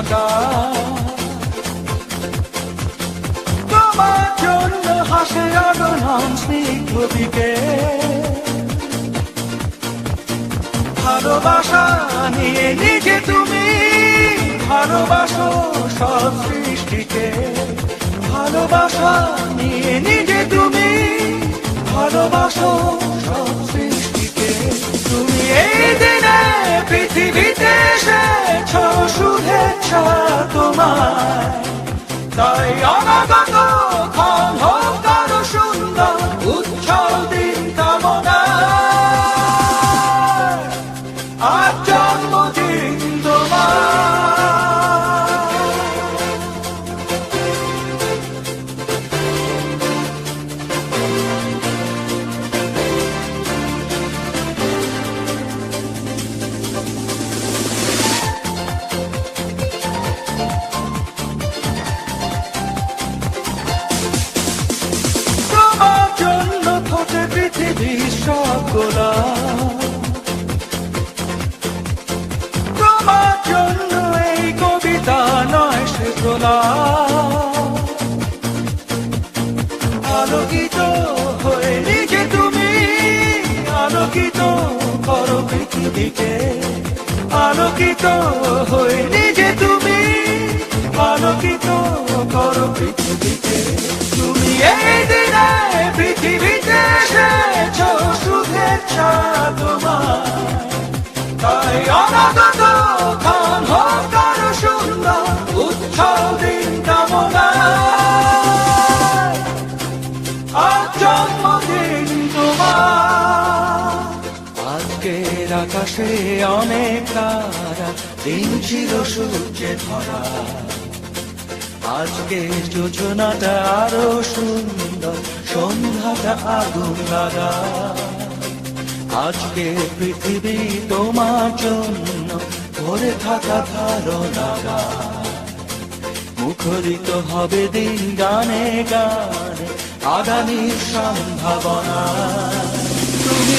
স্বপ্ন তোমার জন্য হাসে আগনন স্নিগ্ধ দিকে। ভালোবাসা নিয়ে নিজে তুমি ভালোবাসো সব সৃষ্টিকে। ভালোবাসা নিয়ে নিজে তুমি ভালোবাসো সব সৃষ্টিকে। তুমি এই দিনে এই কবিতা নয় সে আলোকিত তুমি আলোকিত আলোকিত হয়ে নিজে তুমি আলোকিত করো পৃথিবীকে তুমি এই দিনে পৃথিবীতে এসেছ, শুভেচ্ছা তোমার। তাই আকাশে অনেক তারা, দিন ছিল সূর্যে ধরা। আজকের যোজনাটা আরও সুন্দর, সন্ধ্যাটা আগুন লাগা। আজকে পৃথিবী তোমার জন্য ভরে থাকা লাগা মুখরিত হবে দিন গানে গানে, আগামীর সম্ভাবনা। তুমি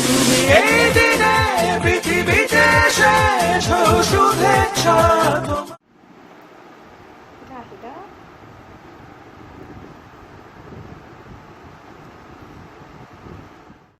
তুমি এই দিনে পৃথিবীতে শেষ শুভেচ্ছা